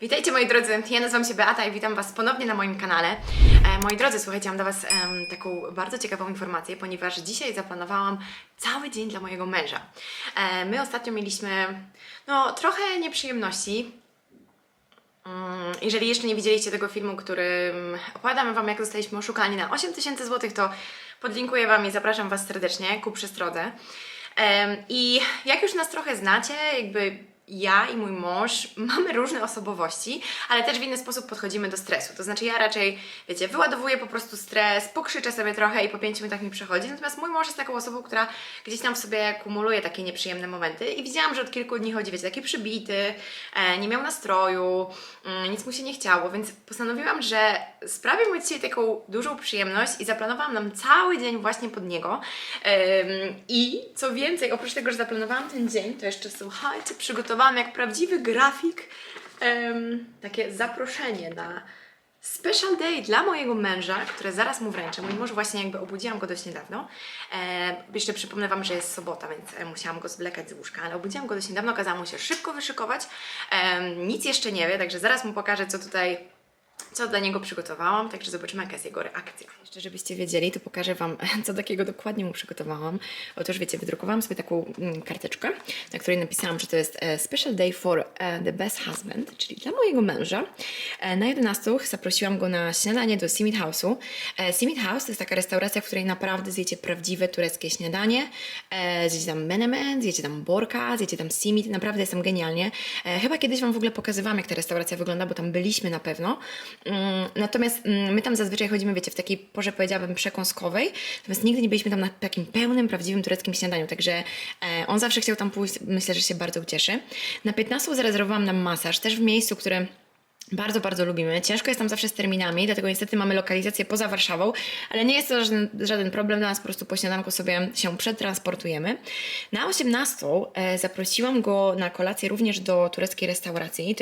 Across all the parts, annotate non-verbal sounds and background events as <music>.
Witajcie moi drodzy, ja nazywam się Beata i witam Was ponownie na moim kanale. E, moi drodzy, słuchajcie, mam dla Was taką bardzo ciekawą informację, ponieważ dzisiaj zaplanowałam cały dzień dla mojego męża. E, my ostatnio mieliśmy, no, trochę nieprzyjemności. Mm, Jeżeli jeszcze nie widzieliście tego filmu, którym opowiadamy Wam, jak zostaliśmy oszukani na 8000 zł, to podlinkuję Wam i zapraszam Was serdecznie ku przestrodze. I jak już nas trochę znacie, jakby ja i mój mąż <laughs> mamy różne osobowości, ale też w inny sposób podchodzimy do stresu. To znaczy ja raczej, wiecie, wyładowuję po prostu stres, pokrzyczę sobie trochę i po pięciu minutach mi przechodzi. Natomiast mój mąż jest taką osobą, która gdzieś tam w sobie kumuluje takie nieprzyjemne momenty i widziałam, że od kilku dni chodzi, wiecie, taki przybity, e, nie miał nastroju, mm, nic mu się nie chciało, więc postanowiłam, że sprawię mu dzisiaj taką dużą przyjemność i zaplanowałam nam cały dzień właśnie pod niego. I co więcej, oprócz tego, że zaplanowałam ten dzień, to jeszcze słuchajcie, przygotowałam jak prawdziwy grafik em, takie zaproszenie na special day dla mojego męża, które zaraz mu wręczę. Mój mąż właśnie jakby obudziłam go dość niedawno. E, jeszcze przypomnę Wam, że jest sobota, więc e, musiałam go zwlekać z łóżka, ale obudziłam go dość niedawno, kazałam mu się szybko wyszykować. Em, nic jeszcze nie wie, także zaraz mu pokażę, co tutaj co dla niego przygotowałam, także zobaczymy, jaka jest jego reakcja. Jeszcze żebyście wiedzieli, to pokażę Wam, <laughs> co takiego dokładnie mu przygotowałam. Otóż wiecie, wydrukowałam sobie taką mm, karteczkę, na której napisałam, że to jest e, Special Day for e, the Best Husband, czyli dla mojego męża. E, Na 11 zaprosiłam go na śniadanie do Simit House'u. Simit House to jest taka restauracja, w której naprawdę zjecie prawdziwe tureckie śniadanie. Zjecie tam menemen, zjecie tam borka, zjecie tam simit, naprawdę jest tam genialnie. Chyba kiedyś Wam w ogóle pokazywałam, jak ta restauracja wygląda, bo tam byliśmy na pewno. Mm, Natomiast mm, my tam zazwyczaj chodzimy, wiecie, w takiej porze powiedziałabym przekąskowej, natomiast nigdy nie byliśmy tam na takim pełnym, prawdziwym tureckim śniadaniu, także e, on zawsze chciał tam pójść, myślę, że się bardzo ucieszy. Na 15 zarezerwowałam nam masaż, też w miejscu, które bardzo, bardzo lubimy. Ciężko jest tam zawsze z terminami, dlatego niestety mamy lokalizację poza Warszawą, ale nie jest to żaden, żaden problem dla nas, po prostu po śniadanku sobie się przetransportujemy. Na 18 e, zaprosiłam go na kolację również do tureckiej restauracji.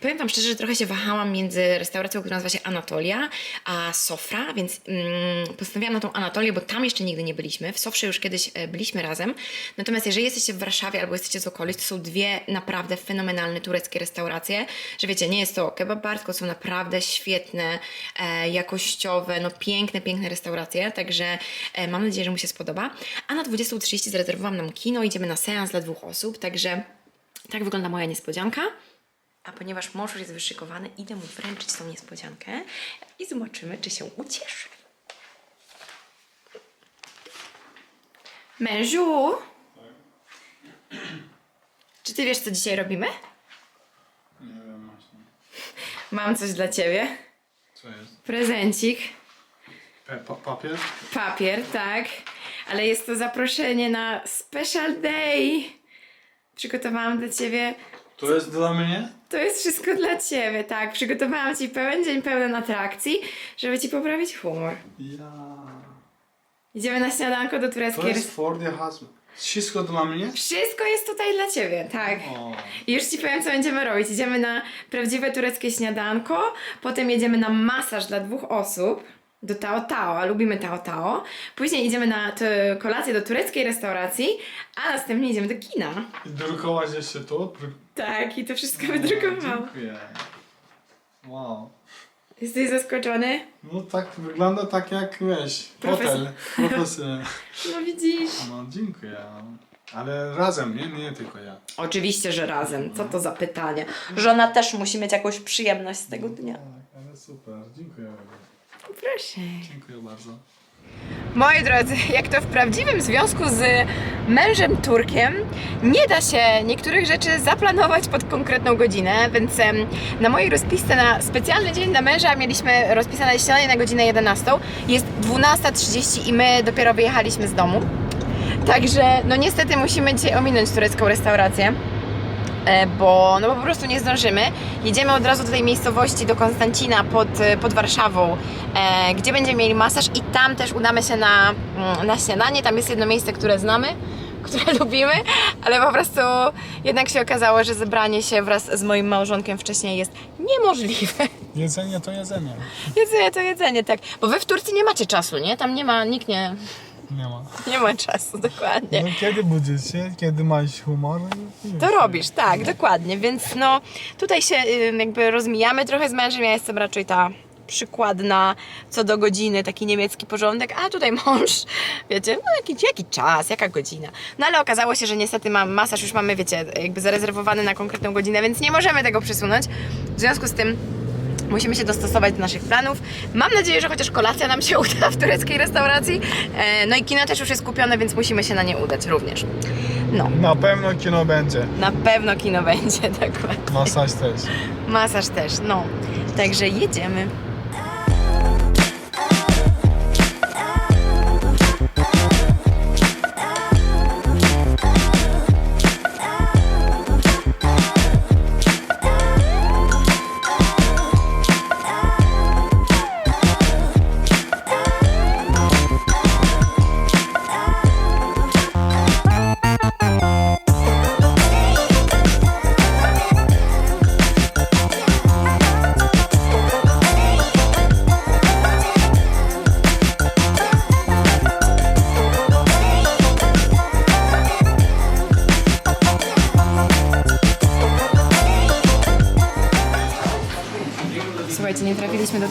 Powiem Wam szczerze, że trochę się wahałam między restauracją, która nazywa się Anatolia, a Sofra, więc mm, postanowiłam na tą Anatolię, bo tam jeszcze nigdy nie byliśmy. W Sofrze już kiedyś e, byliśmy razem. Natomiast jeżeli jesteście w Warszawie albo jesteście z okolic, to są dwie naprawdę fenomenalne tureckie restauracje, że wiecie, nie jest to kebab bar, tylko są naprawdę świetne, e, jakościowe, no piękne, piękne restauracje, także e, mam nadzieję, że mu się spodoba. A na 20.30 zarezerwowałam nam kino, idziemy na seans dla dwóch osób, także tak wygląda moja niespodzianka. A ponieważ mąż już jest wyszykowany, idę mu wręczyć tą niespodziankę i zobaczymy, czy się ucieszy. Mężu! Czy ty wiesz, co dzisiaj robimy? Mam coś dla ciebie. Co jest? Prezencik. Pa pa papier? Papier, tak. Ale jest to zaproszenie na Special Day. Przygotowałam dla ciebie. To jest dla mnie? To jest wszystko dla ciebie, tak. Przygotowałam ci pełen dzień pełen atrakcji, żeby ci poprawić humor. Ja. Idziemy na śniadanko do To tureckiej jest restauracji. for the husband. Wszystko dla mnie? Wszystko jest tutaj dla ciebie, tak. O. I już ci powiem, co będziemy robić. Idziemy na prawdziwe tureckie śniadanko, potem jedziemy na masaż dla dwóch osób do Tao Tao, a lubimy Tao Tao. Później idziemy na t- kolację do tureckiej restauracji, a następnie idziemy do kina. I drukować jeszcze to? Dru- Tak, i to wszystko O, wydrukowałam. Dziękuję. Wow. Jesteś zaskoczony? No tak wygląda tak jak wiesz, Profes- hotel. No widzisz. No dziękuję. Ale razem, nie? Nie tylko ja. Oczywiście, że razem. Co to za pytanie? Żona też musi mieć jakąś przyjemność z tego dnia. Tak, ale super. Dziękuję. Proszę. Dziękuję bardzo. Moi drodzy, jak to w prawdziwym związku z mężem Turkiem, nie da się niektórych rzeczy zaplanować pod konkretną godzinę, więc na mojej rozpisce na specjalny dzień dla męża mieliśmy rozpisane śniadanie na godzinę 11. Jest 12.30 i my dopiero wyjechaliśmy z domu. Także, no niestety musimy dzisiaj ominąć turecką restaurację. E, bo no bo po prostu nie zdążymy. Jedziemy od razu do tej miejscowości, do Konstancina pod, e, pod Warszawą, e, gdzie będziemy mieli masaż i tam też udamy się na, mm, na śniadanie. Tam jest jedno miejsce, które znamy, <laughs> które lubimy, ale po prostu jednak się okazało, że zebranie się wraz z moim małżonkiem wcześniej jest niemożliwe. <laughs> Jedzenie to jedzenie. Jedzenie to jedzenie, tak. Bo wy w Turcji nie macie czasu, nie? Tam nie ma, nikt nie... Nie ma. Nie ma czasu, dokładnie. No, kiedy budzisz się, kiedy masz humor? To robisz, tak, dokładnie. Więc no tutaj się y, jakby rozmijamy trochę z mężem. Ja jestem raczej ta przykładna co do godziny, taki niemiecki porządek, a tutaj <laughs> mąż, wiecie, no jaki, jaki czas, jaka godzina. No ale okazało się, że niestety mam masaż, już mamy, wiecie, jakby zarezerwowany na konkretną godzinę, więc nie możemy tego przesunąć. W związku z tym Musimy się dostosować do naszych planów. Mam nadzieję, że chociaż kolacja nam się <laughs> uda w tureckiej restauracji. E, No i kino też już jest kupione, więc musimy się na nie udać również. No, Na pewno kino będzie. na pewno kino będzie, <laughs> dokładnie. Masaż też. Masaż też, no. Także jedziemy.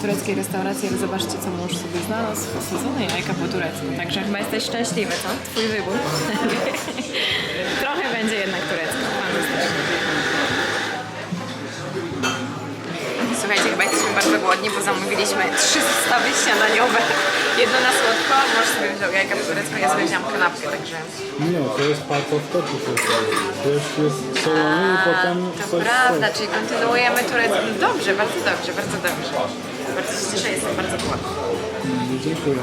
Tureckiej restauracji, ale zobaczcie, co mąż sobie znalazł. Posadzone jajka po turecku. Także chyba jesteś szczęśliwy, co? Twój wybór. <laughs> Trochę będzie jednak turecko. Słuchajcie, chyba jesteśmy bardzo głodni, bo zamówiliśmy trzy zestawy śniadaniowe. Jedno na słodko, mąż sobie wziął jajka po turecku, ja sobie wziąłam kanapkę, także... Nie, to jest part of topu. To jest, jest solony i potem To prawda, czyli kontynuujemy turecki. Dobrze, bardzo dobrze, bardzo dobrze. Bardzo się cieszę, jestem bardzo głodna. Dziękuję.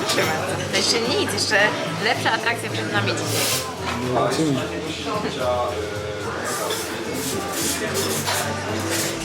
Proszę bardzo. To jeszcze nic, jeszcze lepsza atrakcja przed nami dzisiaj. Zobaczymy. <laughs>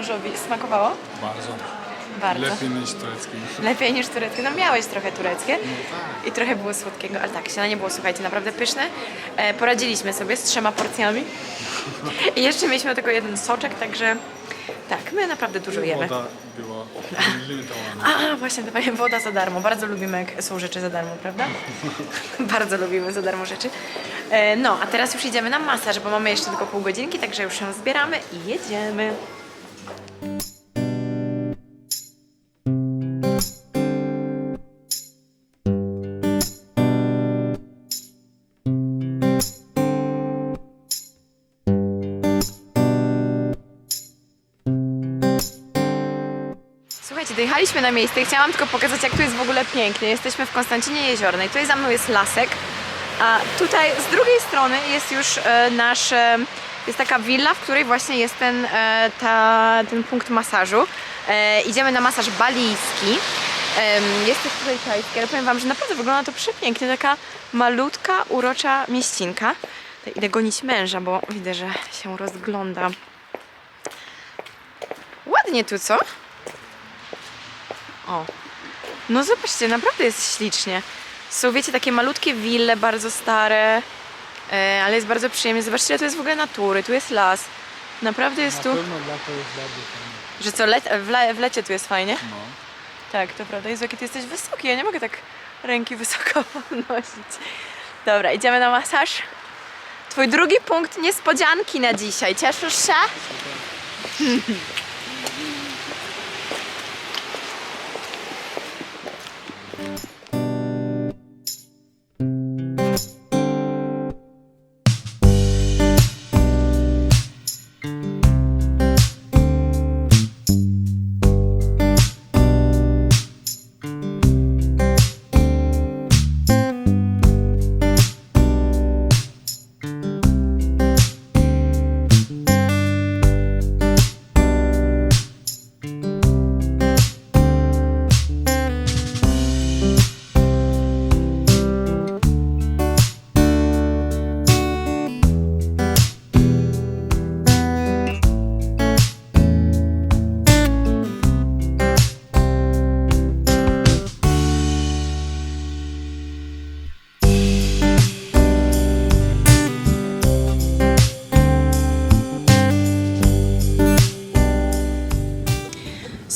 mężowi smakowało? Bardzo. Bardzo. Lepiej niż turecki. <laughs> Lepiej niż tureckie. No miałeś trochę tureckie i trochę było słodkiego, ale tak, śniadanie było, słuchajcie, naprawdę pyszne. E, poradziliśmy sobie z trzema porcjami <laughs> i jeszcze mieliśmy tylko jeden soczek, także tak, my naprawdę dużo jemy. Woda była limitowana. A, właśnie, to woda za darmo. Bardzo lubimy, jak są rzeczy za darmo, prawda? <laughs> Bardzo lubimy za darmo rzeczy. E, no, a teraz już idziemy na masaż, bo mamy jeszcze tylko pół godzinki, także już się zbieramy i jedziemy. Słuchajcie, dojechaliśmy na miejsce i chciałam tylko pokazać, jak tu jest w ogóle pięknie. Jesteśmy w Konstancinie Jeziornej. Tutaj za mną jest lasek, a tutaj z drugiej strony jest już e, nasz, e, jest taka willa, w której właśnie jest ten, e, ta, ten punkt masażu. E, idziemy na masaż balijski. Jest też tutaj tajski, ale powiem Wam, że naprawdę wygląda to przepięknie. Taka malutka, urocza mieścinka. Idę gonić męża, bo widzę, że się rozgląda. Ładnie tu, co? O. No zobaczcie, naprawdę jest ślicznie. Są, wiecie, takie malutkie wille, bardzo stare, E, ale jest bardzo przyjemnie. Zobaczcie, tu jest w ogóle natury, tu jest las. Naprawdę jest Na tu... Lato jest bardzo. Że co, w, le, w lecie tu jest fajnie? No. Tak, to prawda. Jezu, jaki ty jesteś wysoki, ja nie mogę tak ręki wysoko <laughs> podnosić. Dobra, idziemy na masaż. Twój drugi punkt niespodzianki na dzisiaj. Cieszysz się? <laughs>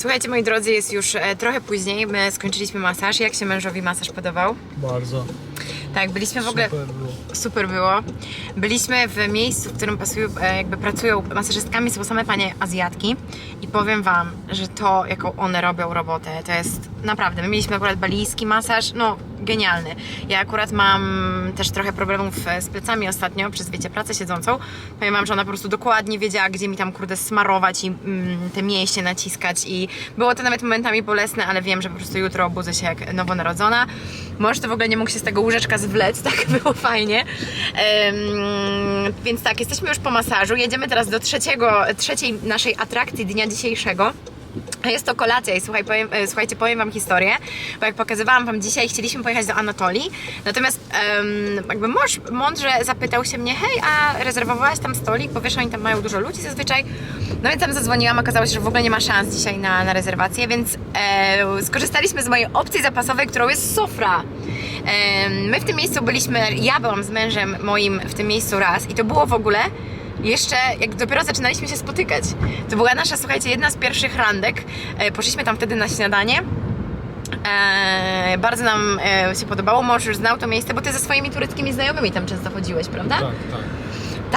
Słuchajcie, moi drodzy, jest już e, trochę później. My skończyliśmy masaż. Jak się mężowi masaż podobał? Bardzo. Tak, byliśmy w ogóle. Super było. Super było. Byliśmy w miejscu, w którym pasują, e, jakby pracują masażystkami, są same panie Azjatki i powiem Wam, że to, jaką one robią robotę, to jest naprawdę, my mieliśmy akurat balijski masaż, no genialny. Ja akurat mam też trochę problemów e, z plecami ostatnio, przez wiecie, pracę siedzącą. Powiem Wam, że ona po prostu dokładnie wiedziała, gdzie mi tam kurde smarować i mm, te mięśnie naciskać i było to nawet momentami bolesne, ale wiem, że po prostu jutro obudzę się jak nowonarodzona. Może to w ogóle nie mógł się z tego łóżeczka zwlec, <laughs> tak było fajnie. Em, więc tak, jesteśmy już po masażu. Jedziemy teraz do trzeciego, trzeciej naszej atrakcji dnia dzisiejszego. Jest to kolacja i słuchaj, powiem, e, słuchajcie, powiem Wam historię, bo jak pokazywałam Wam dzisiaj, chcieliśmy pojechać do Anatolii, natomiast em, jakby mąż mądrze zapytał się mnie, hej, a rezerwowałaś tam stolik, bo wiesz, oni tam mają dużo ludzi zazwyczaj, no więc tam zadzwoniłam, okazało się, że w ogóle nie ma szans dzisiaj na, na rezerwację, więc e, skorzystaliśmy z mojej opcji zapasowej, którą jest Sofra. Em, my w tym miejscu byliśmy, ja byłam z mężem moim w tym miejscu raz i to było w ogóle jeszcze jak dopiero zaczynaliśmy się spotykać. To była nasza, słuchajcie, jedna z pierwszych randek. E, poszliśmy tam wtedy na śniadanie. E, bardzo nam e, się podobało. Mąż już znał to miejsce, bo ty ze swoimi tureckimi znajomymi tam często chodziłeś, prawda? Tak, tak.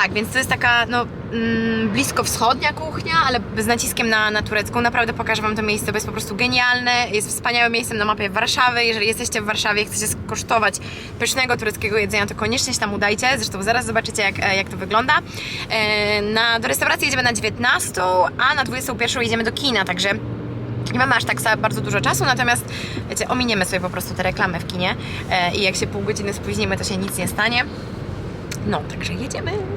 Tak, więc to jest taka no, mm, blisko wschodnia kuchnia, ale z naciskiem na, na turecką. Naprawdę pokażę Wam to miejsce, bo jest po prostu genialne. Jest wspaniałym miejscem na mapie Warszawy. Jeżeli jesteście w Warszawie i chcecie skosztować pysznego tureckiego jedzenia, to koniecznie się tam udajcie. Zresztą zaraz zobaczycie, jak, e, jak to wygląda. E, na, do restauracji jedziemy na 19, a na 21 jedziemy do kina, także nie mamy aż tak bardzo dużo czasu, natomiast wiecie, ominiemy sobie po prostu te reklamy w kinie e, i jak się pół godziny spóźnimy, to się nic nie stanie. No, także jedziemy.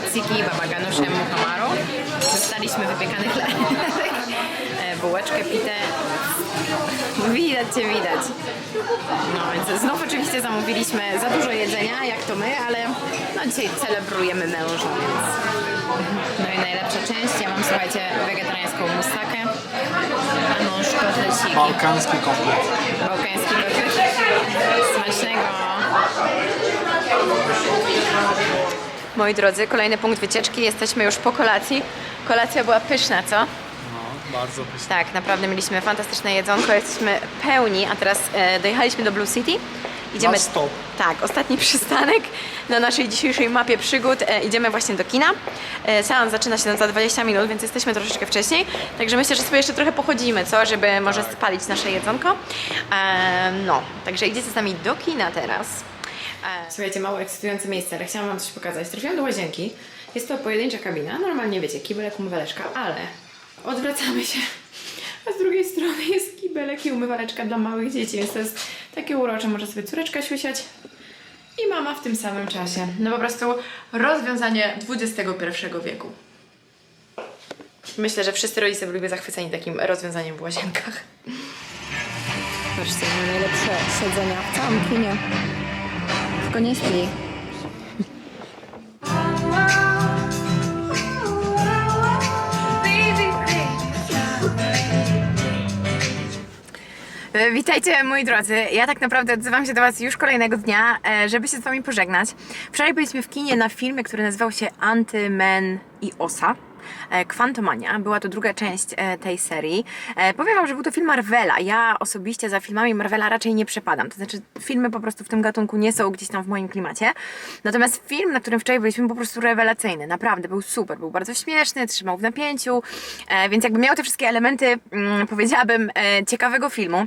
tzatziki, babaganusze, muhamaro. Dostaliśmy wypiekany chleb, <laughs> e, bułeczkę, pitę. Widać cię, widać. No więc znów oczywiście zamówiliśmy za dużo jedzenia, jak to my, ale no dzisiaj celebrujemy męża, więc... No i najlepsza część, ja mam, słuchajcie, wegetariańską musakę, a mąż kotleciki. Bałkański komplet. Bałkański kotlet. Smacznego. Moi drodzy, kolejny punkt wycieczki. Jesteśmy już po kolacji. Kolacja była pyszna, co? No, bardzo pyszne. Tak, naprawdę mieliśmy fantastyczne jedzonko, jesteśmy pełni, a teraz e, dojechaliśmy do Blue City. Idziemy. Last stop. Tak, ostatni <laughs> przystanek na naszej dzisiejszej mapie przygód. E, idziemy właśnie do kina. E, seans zaczyna się za 20 minut, więc jesteśmy troszeczkę wcześniej. Także myślę, że sobie jeszcze trochę pochodzimy, co? Żeby może spalić nasze jedzonko. E, no, także idziecie z nami do kina teraz. Słuchajcie, mało ekscytujące miejsce, ale chciałam Wam coś pokazać. Trafiłam do łazienki. Jest to pojedyncza kabina. Normalnie wiecie, kibelek, umywaleczka, ale odwracamy się. A z drugiej strony jest kibelek i umywaleczka dla małych dzieci, więc to jest takie urocze. Może sobie córeczka świeciać i mama w tym samym czasie. No po prostu rozwiązanie XXI wieku. Myślę, że wszyscy rodzice byliby zachwyceni takim rozwiązaniem w łazienkach. Patrzcie, najlepsze siedzenia w całym kinie. Tylko nie śpi. E, Witajcie moi drodzy. Ja tak naprawdę odzywam się do Was już kolejnego dnia, e, żeby się z Wami pożegnać. Wczoraj byliśmy w kinie na filmie, który nazywał się Antymen i Osa. E, Kwantomania, była to druga część e, tej serii. E, Powiem Wam, że był to film Marvela. Ja osobiście za filmami Marvela raczej nie przepadam. To znaczy, filmy po prostu w tym gatunku nie są gdzieś tam w moim klimacie. Natomiast film, na którym wczoraj byliśmy, był po prostu rewelacyjny. Naprawdę, był super. Był bardzo śmieszny, trzymał w napięciu, więc jakby miał te wszystkie elementy, mm, powiedziałabym, ciekawego filmu.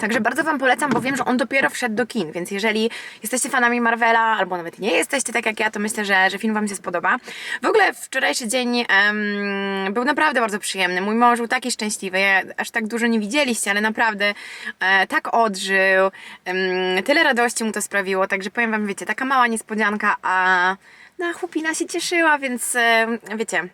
Także bardzo Wam polecam, bo wiem, że on dopiero wszedł do kin, więc jeżeli jesteście fanami Marvela, albo nawet nie jesteście tak jak ja, to myślę, że, że film Wam się spodoba. W ogóle wczorajszy dzień em, był naprawdę bardzo przyjemny. Mój mąż był taki szczęśliwy, ja, aż tak dużo nie widzieliście, ale naprawdę e, tak odżył, em, tyle radości mu to sprawiło, także powiem Wam, wiecie, taka mała niespodzianka, a no, chłopina się cieszyła, więc e, wiecie...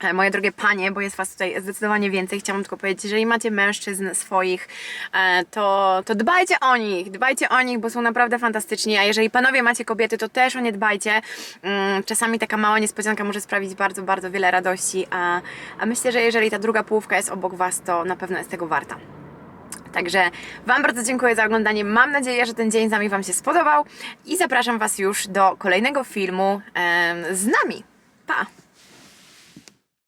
E, Moje drogie panie, bo jest Was tutaj zdecydowanie więcej, chciałam tylko powiedzieć, jeżeli macie mężczyzn swoich, e, to, to dbajcie o nich, dbajcie o nich, bo są naprawdę fantastyczni, a jeżeli panowie macie kobiety, to też o nie dbajcie. Mm, Czasami taka mała niespodzianka może sprawić bardzo, bardzo wiele radości, a, a myślę, że jeżeli ta druga połówka jest obok Was, to na pewno jest tego warta. Także Wam bardzo dziękuję za oglądanie. Mam nadzieję, że ten dzień z nami Wam się spodobał i zapraszam Was już do kolejnego filmu z nami. Pa!